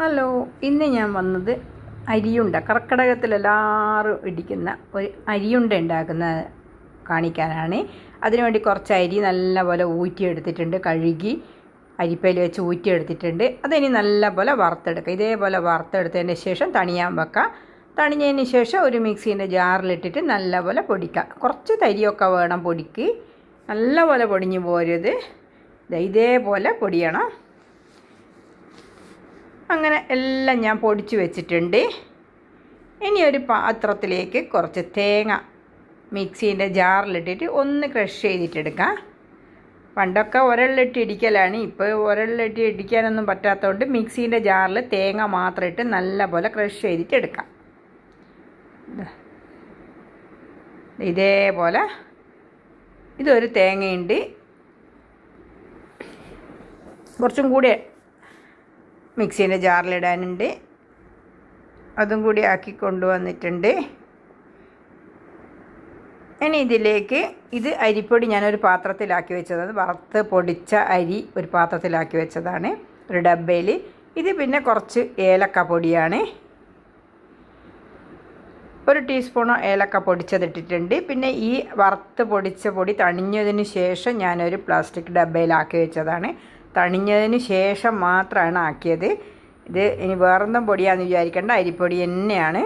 Hello ഇന്ന് ഞാൻ വന്നത് അരിയുണ്ട കർക്കിടകത്തിൽ എല്ലാവരും ഇടിക്കുന്ന ഒരു അരിയുണ്ട ഉണ്ടാക്കുന്ന കാണിക്കാനാണ്. അതിനുവേണ്ടി കുറച്ച് അരി നല്ലപോലെ ഊറ്റിയെടുത്തിട്ടുണ്ട് കഴുകി അരിപ്പയിൽ വെച്ച് ഊറ്റിയെടുത്തിട്ടുണ്ട്. അതിനി നല്ലപോലെ വറുത്തെടുക്കുക ഇതേപോലെ വറുത്തെടുത്തതിന് ശേഷം തണിയാൻ വെക്കുക തണിഞ്ഞതിന് ശേഷം ഒരു മിക്സീന്റെ ജാറിലിട്ടിട്ട് നല്ലപോലെ പൊടിക്കുക കുറച്ച് തരിയൊക്കെ വേണം പൊടിക്ക്. നല്ലപോലെ പൊടിഞ്ഞു പോരുത്. ഇതേപോലെ പൊടിയണം. അങ്ങനെ എല്ലാം ഞാൻ പൊടിച്ച് വെച്ചിട്ടുണ്ട്. ഇനി ഒരു പാത്രത്തിലേക്ക് കുറച്ച് തേങ്ങ മിക്സീന്റെ ജാറിലിട്ടിട്ട് ഒന്ന് ക്രഷ് ചെയ്തിട്ടെടുക്കാം. പണ്ടൊക്കെ ഉരളിലിട്ട് ഇടിക്കലാണ്. ഇപ്പോൾ ഉരളിലിട്ട് ഇടിക്കാനൊന്നും പറ്റാത്തതുകൊണ്ട് മിക്സീന്റെ ജാറിൽ തേങ്ങ മാത്രം ഇട്ട് നല്ലപോലെ ക്രഷ് ചെയ്തിട്ട് എടുക്കാം ഇതേപോലെ ഇതൊരു തേങ്ങയുണ്ട്. കുറച്ചും കൂടി മിക്സീന്റെ ജാറിലിടാനുണ്ട്. അതും കൂടി ആക്കി കൊണ്ടുവന്നിട്ടുണ്ട്. ഇനി ഇതിലേക്ക് ഇത് അരിപ്പൊടി ഞാനൊരു പാത്രത്തിലാക്കി വെച്ചതാണ് വറുത്ത് പൊടിച്ച അരി ഒരു പാത്രത്തിലാക്കി വെച്ചതാണ്. ഒരു ഡബ്ബയിൽ. ഇത് പിന്നെ കുറച്ച് ഏലക്ക പൊടിയാണ്. ഒരു ടീസ്പൂണോ ഏലക്ക പൊടിച്ചതിട്ടിട്ടുണ്ട് പിന്നെ ഈ വറുത്ത് പൊടിച്ച പൊടി തണിഞ്ഞതിന് ശേഷം ഞാനൊരു പ്ലാസ്റ്റിക് ഡബ്ബയിലാക്കി വെച്ചതാണ്. തണിഞ്ഞതിന് ശേഷം മാത്രമാണ് ആക്കിയത്. ഇത് ഇനി വേറൊന്നും പൊടിയാന്ന് വിചാരിക്കേണ്ട. അരിപ്പൊടി തന്നെയാണ്.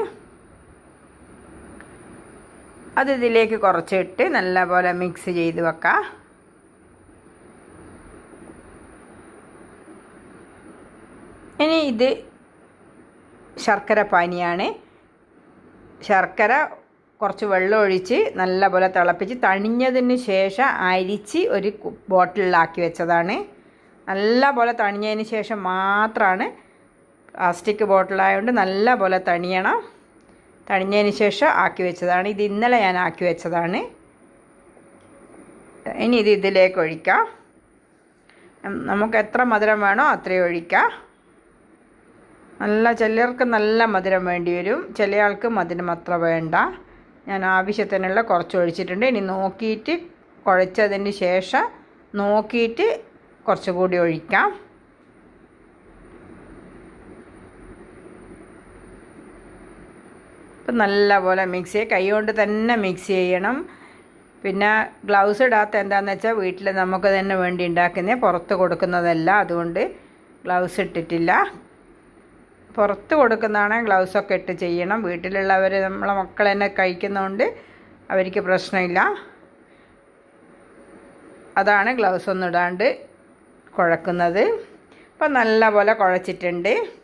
അത് ഇതിലേക്ക് കുറച്ചിട്ട് നല്ലപോലെ മിക്സ് ചെയ്ത് വെക്കാം. ഇനി ഇത് ശർക്കര പാനിയാണ്. ശർക്കര കുറച്ച് വെള്ളം ഒഴിച്ച് നല്ലപോലെ തിളപ്പിച്ച് തണിഞ്ഞതിന് ശേഷം അരിച്ച് ഒരു ബോട്ടിലാക്കി വെച്ചതാണ്. നല്ല പോലെ തണിഞ്ഞതിന് ശേഷം മാത്രമാണ് പ്ലാസ്റ്റിക് ബോട്ടിലായതുകൊണ്ട് നല്ല പോലെ തണിയണം. തണിഞ്ഞതിന് ശേഷം ആക്കി വെച്ചതാണ്. ഇത് ഇന്നലെ ഞാൻ ആക്കി വെച്ചതാണ്. ഇനി ഇത് ഇതിലേക്ക് ഒഴിക്കാം. നമുക്ക് എത്ര മധുരം വേണോ അത്രയും ഒഴിക്കാം. നല്ല ചിലർക്ക് നല്ല മധുരം വേണ്ടി വരും. ചില ആൾക്ക് മധുരം അത്ര വേണ്ട. ഞാൻ ആവശ്യത്തിനുള്ള കുറച്ച് ഒഴിച്ചിട്ടുണ്ട്. ഇനി നോക്കിയിട്ട് കുഴച്ചതിന് ശേഷം നോക്കിയിട്ട് കുറച്ചുകൂടി ഒഴിക്കാം. ഇപ്പം നല്ലപോലെ മിക്സ് ചെയ്യുക കൈ കൊണ്ട് തന്നെ മിക്സ് ചെയ്യണം. പിന്നെ ഗ്ലൗസ് ഇടാത്ത എന്താണെന്ന് വെച്ചാൽ വീട്ടിൽ നമുക്ക് തന്നെ വേണ്ടി ഉണ്ടാക്കുന്നത് പുറത്ത് കൊടുക്കുന്നതല്ല. അതുകൊണ്ട് ഗ്ലൗസ് ഇട്ടിട്ടില്ല. പുറത്ത് കൊടുക്കുന്നതാണ് ഗ്ലൗസൊക്കെ ഇട്ട് ചെയ്യണം. വീട്ടിലുള്ളവർ നമ്മളെ മക്കൾ തന്നെ കഴിക്കുന്നതുകൊണ്ട് അവർക്ക് പ്രശ്നമില്ല. അതാണ് ഗ്ലൗസ് ഒന്നും ഇടാണ്ട് കുഴക്കുന്നത്. അപ്പം നല്ല പോലെ കുഴച്ചിട്ടുണ്ട്.